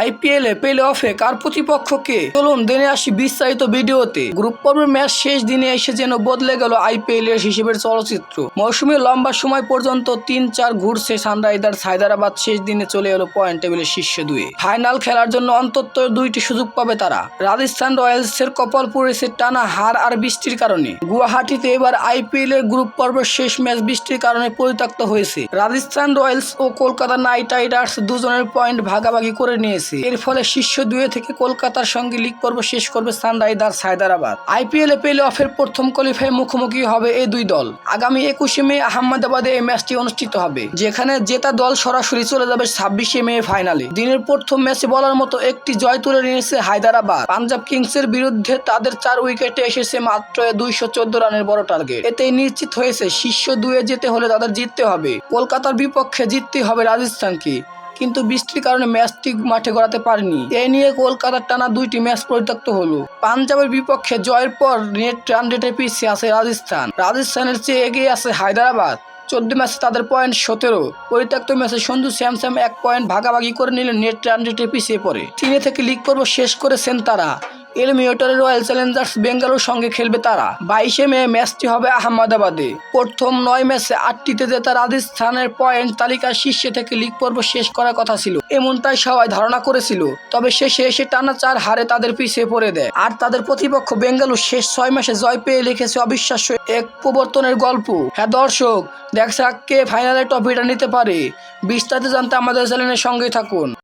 IPL এ play অফে কার প্রতিপক্ষকে? চলুন জেনে আসি বিস্তারিত ভিডিওতে। গ্রুপ পর্বের ম্যাচ শেষ দিনে এসে যেন বদলে গেল আইপিএল এর হিসেবের চলচ্চিত্র। মৌসুমে লম্বা সময় পর্যন্ত তিন চার ঘুরছে সানরাইজার্স, হায়দ্রাবাদ শেষ দিনে চলে এলো পয়েন্ট টেবিলের শীর্ষ দুয়ে ফাইনাল খেলার জন্য অন্তত দুইটি সুযোগ পাবে তারা। রাজস্থান রয়্যালস এর কপাল পড়েছে টানা হার আর বৃষ্টির কারণে। গুয়াহাটিতে এবার আইপিএল এর গ্রুপ পর্বের শেষ ম্যাচ বৃষ্টির কারণে পরিত্যক্ত হয়েছে। রাজস্থান রয়্যালস ও কলকাতা নাইট রাইডার্স দুজনের পয়েন্ট ভাগাভাগি করে নিয়েছে। এর ফলে শীর্ষ দুয়ে থেকে কলকাতার সঙ্গে লিগ পর্ব শেষ করবে সানরাইজার্স হায়দ্রাবাদ। আইপিএল এ প্লে অফের প্রথম কোয়ালিফাই মুখোমুখি হবে এই দুই দল। আগামী একুশে মে আহমেদাবাদে এই ম্যাচটি অনুষ্ঠিত হবে, যেখানে জেতা দল সরাসরি চলে যাবে ছাব্বিশে মে ফাইনালে। দিনের প্রথম ম্যাচে বলার মতো একটি জয় তুলে নিয়েছে হায়দ্রাবাদ। পাঞ্জাব কিংসের বিরুদ্ধে তাদের চার উইকেটে এসেছে মাত্র দুইশো চোদ্দ রানের বড় টার্গেট। এতেই নিশ্চিত হয়েছে শীর্ষ দুয়ে যেতে হলে তাদের জিততে হবে। কলকাতার বিপক্ষে জিততে হবে রাজস্থানকে। কিন্তু বৃষ্টির কারণে ম্যাচটি মাঠে গড়াতে পারেনি। এ নিয়ে কলকাতার টানা দুইটি ম্যাচ পরিত্যক্ত হলো। পাঞ্জাবের বিপক্ষে জয়ের পর নেট রান রেটে পিছিয়ে আছে রাজস্থান। রাজস্থানের চেয়ে এগিয়ে আছে হায়দ্রাবাদ। চোদ্দ ম্যাচে তাদের পয়েন্ট সতেরো। পরিত্যক্ত ম্যাচে সন্ধু স্যামস্যাম এক পয়েন্ট ভাগাভাগি করে নিলে নেট রান রেটে পিছিয়ে পড়ে চীনে থেকে লিগ পর্ব শেষ করেছেন তারা। এলিমিনেটরে রয়্যাল চ্যালেঞ্জার্স বেঙ্গালুর সঙ্গে খেলবে তারা। বাইশে মে ম্যাচটি হবে আহমেদাবাদে। প্রথম নয় ম্যাচে আটটিতে জেতা রাজস্থানের পয়েন্ট তালিকার শীর্ষে থেকে লিগ পর্ব শেষ করার কথা ছিল। এমনটাই সবাই ধারণা করেছিল। তবে শেষে এসে টানা চার হারে তাদের পিছিয়ে পড়ে দেয়। আর তাদের প্রতিপক্ষ বেঙ্গালুর শেষ ছয় মাসে জয় পেয়ে লিখেছে অবিশ্বাস্য এক প্রবর্তনের গল্প। হ্যাঁ দর্শক দেখছে কে ফাইনালে ট্রফিটা নিতে পারে। বিস্তারিত জানতে আমাদের চ্যানেলের সঙ্গেই থাকুন।